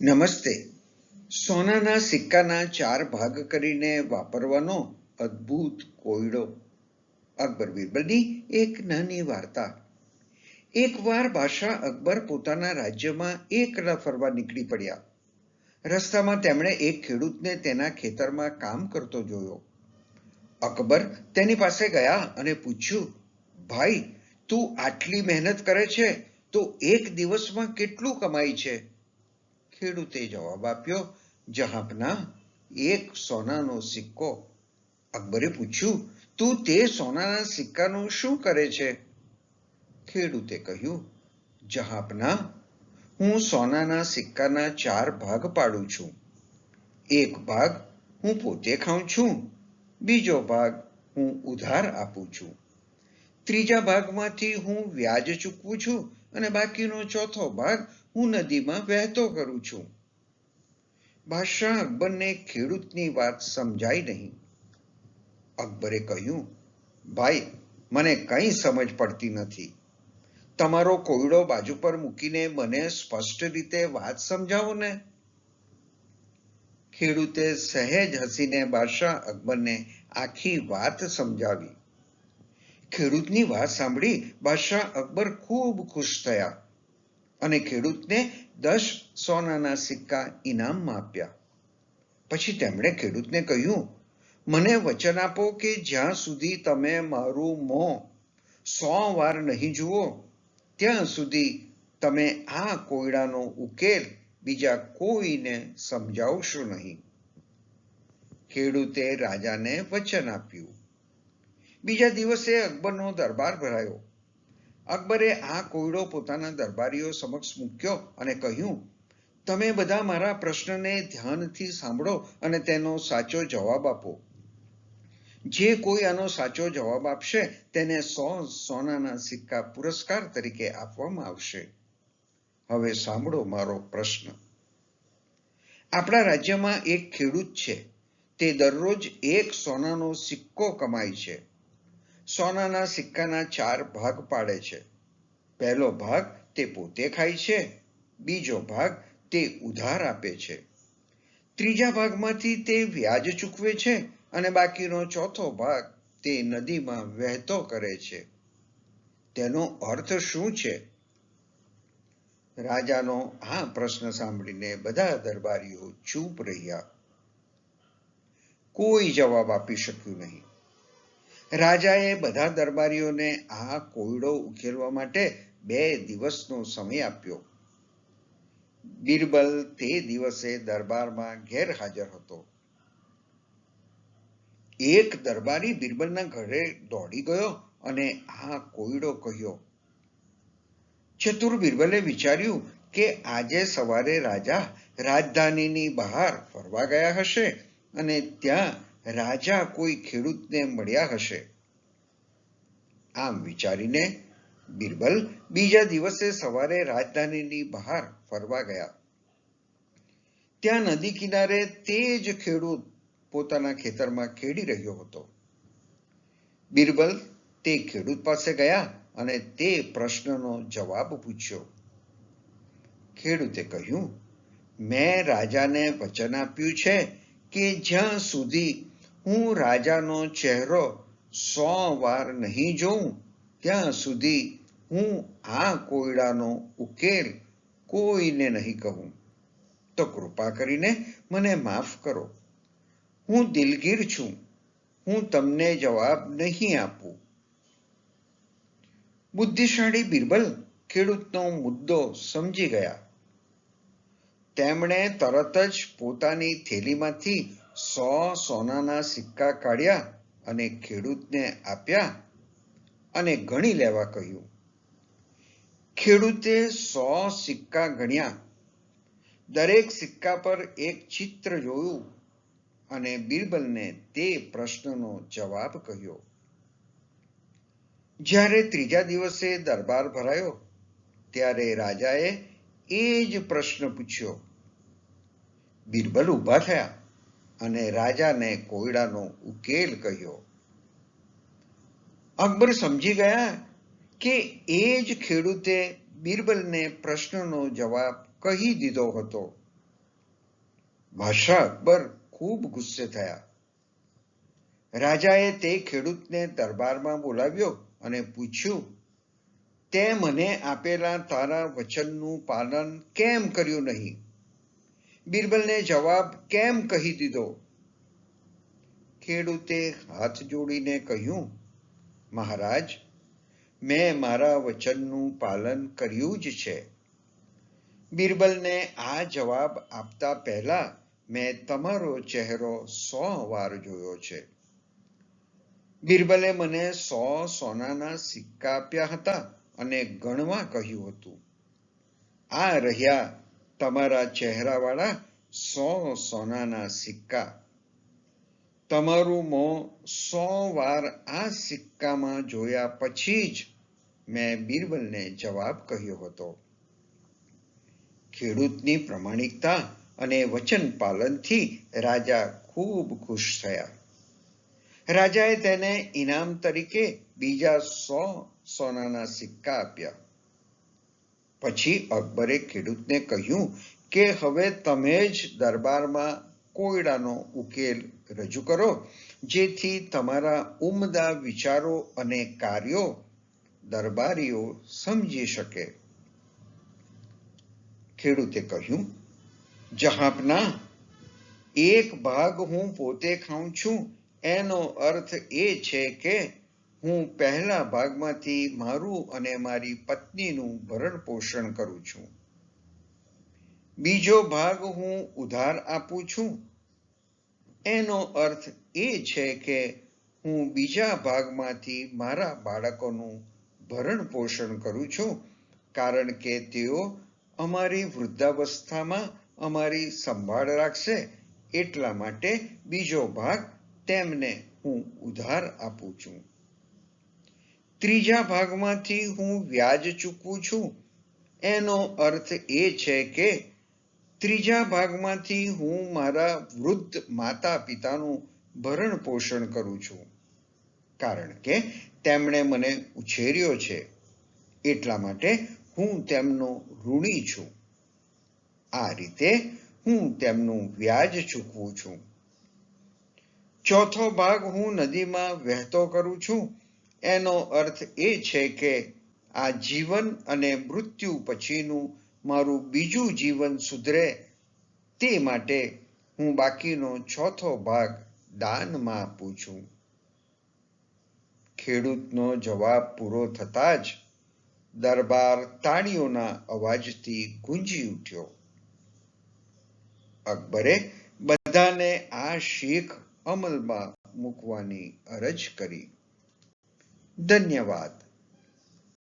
નમસ્તે. સોનાના સિક્કાના ચાર ભાગ કરીને વાપરવાનો અદ્ભુત કોયડો. અકબર બિરબલની એક નાની વાર્તા. એકવાર બાદશાહ અકબર પોતાના રાજ્યમાં એકલા ફરવા નીકળી પડ્યા. રસ્તામાં તેમણે એક ખેડૂતને તેના ખેતરમાં કામ કરતો જોયો. અકબર તેની પાસે ગયા અને પૂછ્યું, ભાઈ, તું આટલી મહેનત કરે છે તો એક દિવસમાં કેટલું કમાય છે? ખેડૂતે જવાબ આપ્યો, જહાપના, એક સોનાનો સિક્કો. અકબરે પૂછ્યું, તું તે સોનાના સિક્કાનું શું કરે છે? ખેડૂતે કહ્યું, જહાપના, હું સોનાના સિક્કાના ચાર ભાગ પાડું છું. એક ભાગ હું પોતે ખાઉં છું, બીજો ભાગ હું ઉધાર આપું છું. ત્રીજા ભાગમાંથી હું વ્યાજ ચૂકવું છું અને બાકીનો ચોથો ભાગ હું નદીમાં વહેતો કરું છું. બાદશાહ અકબરને ખેડૂતની વાત સમજાઈ નહીં. અકબરે કહ્યું, ભાઈ, મને કંઈ સમજ પડતી નથી. તમારો કોયડો બાજુ પર મૂકીને મને સ્પષ્ટ રીતે વાત સમજાવો ને. ખેડૂતે સહેજ હસીને બાદશાહ અકબરને આખી વાત સમજાવી. ખેડૂતની વાત સાંભળી બાદશાહ અકબર ખૂબ ખુશ થયા. અને ખેડૂતને દસ સોનાના સિક્કા ઇનામમાં આપ્યા. પછી તેમણે ખેડૂતને કહ્યું, મને વચન આપો કે જ્યાં સુધી તમે મારું મોં સો વાર નહીં જુઓ, ત્યાં સુધી તમે આ કોયડાનો ઉકેલ બીજા કોઈને સમજાવશો નહીં. ખેડૂતે રાજાને વચન આપ્યું. બીજા દિવસે અકબરનો દરબાર ભરાયો. અકબરે આ કોયડો પોતાના દરબારીઓ સમક્ષ મૂક્યો અને કહ્યું, તમે બધા મારા પ્રશ્નને ધ્યાનથી સાંભળો અને તેનો સાચો જવાબ આપો. જે કોઈ આનો સાચો જવાબ આપશે, તેને સો સોનાના સિક્કા પુરસ્કાર તરીકે આપવામાં આવશે. હવે સાંભળો મારો પ્રશ્ન. આપણા રાજ્યમાં એક ખેડૂત છે. તે દરરોજ એક સોનાનો સિક્કો કમાય છે. સોનાના સિક્કાના ચાર ભાગ પાડે છે. પહેલો ભાગ તે પોતે ખાય છે, બીજો ભાગ તે ઉધાર આપે છે. ત્રીજા ભાગમાંથી તે વ્યાજ ચૂકવે છે અને બાકીનો ચોથો ભાગ તે નદીમાં વહેતો કરે છે. તેનો અર્થ શું છે? રાજાનો આ પ્રશ્ન સાંભળીને બધા દરબારીઓ ચૂપ રહ્યા. કોઈ જવાબ આપી શક્યું નહીં. રાજાએ બધા દરબારીઓને આ કોયડો ઉકેલવા માટે બે દિવસનો સમય આપ્યો. બિરબલ તે દિવસે દરબારમાં ગેરહાજર હતો. એક દરબારી બિરબલના ઘરે દોડી ગયો અને આ કોયડો કહ્યો, ચતુર બિરબલે વિચાર્યું કે આજે સવારે રાજા રાજધાનીની બહાર ફરવા ગયા હશે અને ત્યાં રાજા કોઈ ખેડૂતને મળ્યા હશે? આમ વિચારીને બિરબલ બીજા દિવસે સવારે રાજધાનીની બહાર ફરવા ગયા. ત્યાં નદી કિનારે તે જ ખેડૂત પોતાના ખેતરમાં ખેડી રહ્યો હતો. બિરબલ તે ખેડૂત પાસે ગયા અને તે પ્રશ્નનો જવાબ પૂછ્યો. ખેડૂતે કહ્યું, મેં રાજાને વચન આપ્યું છે કે જ્યાં સુધી હું રાજાનો ચહેરો સો વાર નહીં જોઉં. ત્યાં સુધી હું આ કોયડાનો ઉકેલ કોઈને નહીં કહું. તો કૃપા કરીને મને માફ કરો. હું દિલગીર છું. હું તમને જવાબ નહીં આપું. બુદ્ધિશાળી બિરબલ ખેડૂતનો મુદ્દો સમજી ગયા. તેમણે તરત જ પોતાની થેલીમાંથી સો સોનાના સિક્કા કાઢ્યા અને ખેડૂતને આપ્યા અને ગણી લેવા કહ્યું. ખેડૂતે સો સિક્કા ગણ્યા. દરેક સિક્કા પર એક ચિત્ર જોયું અને બિરબલને તે પ્રશ્નનો જવાબ કહ્યો. જ્યારે ત્રીજા દિવસે દરબાર ભરાયો, ત્યારે રાજાએ એ જ પ્રશ્ન પૂછ્યો. બિરબલ ઊભા થયા. અને રાજાને કોયડાનો ઉકેલ કહ્યો. અકબર સમજી ગયા કે એ જ ખેડૂતે બિરબલને પ્રશ્નનો જવાબ કહી દીધો હતો. ભાષા અકબર ખૂબ ગુસ્સે થયા. રાજાએ તે ખેડૂતને દરબારમાં બોલાવ્યો અને પૂછ્યું, તે મને આપેલા તારા વચનનું પાલન કેમ કર્યું નહીં? બિરબલને જવાબ કેમ કહી દીધો? ખેડૂતે હાથ જોડીને કહ્યું, મહારાજ, મેં મારા વચનનું પાલન કર્યું જ છે. બિરબલને આ જવાબ આપતા પહેલા મેં તમારો ચહેરો સો વાર જોયો છે. બિરબલે મને સો સોનાના સિક્કા આપ્યા હતા અને ગણવા કહ્યું હતું. આ રહ્યા તમારા ચહેરાવાળા સો સોનાના સિક્કા. તમારું મોં સો વાર આ સિક્કામાં જોયા પછી જ મેં બિરબલને જવાબ કહ્યો હતો. ખેડૂતની પ્રમાણિકતા અને વચન પાલનથી રાજા ખૂબ ખુશ થયા. રાજાએ તેને ઇનામ તરીકે બીજા સો સોનાના સિક્કા આપ્યા. પછી અકબરે ખેડૂતને કહ્યું કે હવે તમે જ દરબારમાં કોયડાનો ઉકેલ રજૂ કરો, જેથી તમારા ઉમદા વિચારો અને કાર્યો દરબારીઓ સમજી શકે. ખેડૂતે કહ્યું, જહાપના, એક ભાગ હું પોતે ખાઉં છું. એનો અર્થ એ છે કે હું પહેલા ભાગમાંથી મારું અને મારી પત્નીનું ભરણ પોષણ કરું છું. બીજો ભાગ હું ઉધાર આપું છું. એનો અર્થ એ છે કે હું બીજા ભાગમાંથી મારા બાળકોનું ભરણ પોષણ કરું છું, કારણ કે તેઓ અમારી વૃદ્ધાવસ્થામાં અમારી સંભાળ રાખશે. એટલા માટે બીજો ભાગ તેમને હું ઉધાર આપું છું. ત્રીજા ભાગમાંથી હું વ્યાજ ચૂકવું છું. એનો અર્થ એ છે કે ત્રીજા ભાગમાંથી હું મારા વૃદ્ધ માતા પિતાનું ભરણ પોષણ કરું છું. કારણ કે તેમણે મને ઉછેર્યો છે. એટલા માટે હું તેમનો ઋણી છું. આ રીતે હું તેમનું વ્યાજ ચૂકવું છું. ચોથો ભાગ હું નદીમાં વહેતો કરું છું. એનો અર્થ એ છે કે આ જીવન અને મૃત્યુ પછીનું મારું બીજું જીવન સુધરે તે માટે હું બાકીનો ચોથો ભાગ દાનમાં આપું છું ખેડૂતનો જવાબ પૂરો થતા જ દરબાર તાળીઓના અવાજથી ગુંજી ઉઠ્યો. અકબરે બધાને આ શીખ અમલમાં મૂકવાની અરજ કરી. ધન્યવાદ